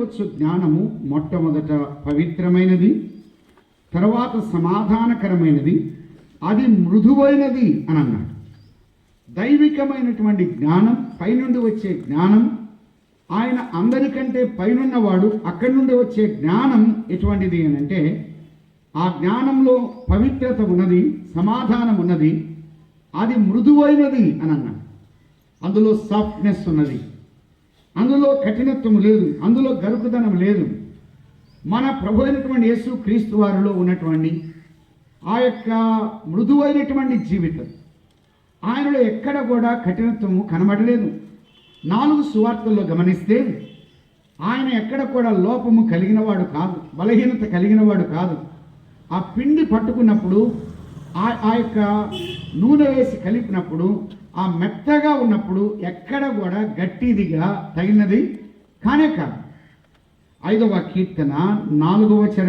వచ్చు జ్ఞానము మొట్టమొదట పవిత్రమైనది తర్వాత సమాధానకరమైనది అది మృదువైనది అని అన్నాడు. దైవికమైనటువంటి జ్ఞానం పైనుండి వచ్చే జ్ఞానం ఆయన అందరికంటే పైనున్నవాడు అక్కడి నుండి వచ్చే జ్ఞానం ఎటువంటిది అని అంటే ఆ జ్ఞానంలో పవిత్రత ఉన్నది సమాధానం ఉన్నది అది మృదువైనది అని అన్నాడు. అందులో సాఫ్ట్నెస్ ఉన్నది. అందులో కఠినత్వం లేదు అందులో గరుకుదనం లేదు. మన ప్రభు అయినటువంటి యేసు క్రీస్తు వారిలో ఉన్నటువంటి ఆ యొక్క మృదువైనటువంటి జీవితం. ఆయనలో ఎక్కడ కూడా కఠినత్వము కనబడలేదు. నాలుగు సువార్తల్లో గమనిస్తే ఆయన ఎక్కడ కూడా లోపము కలిగినవాడు కాదు బలహీనత కలిగినవాడు కాదు. ఆ పిండి పట్టుకున్నప్పుడు ఆ ఆ యొక్క నూనె వేసి కలిపినప్పుడు ఆ మెత్తగా ఉన్నప్పుడు ఎక్కడ కూడా గట్టిదిగా తగినది కానే కాదు. ఐదవ కీర్తన నాలుగవ చరణ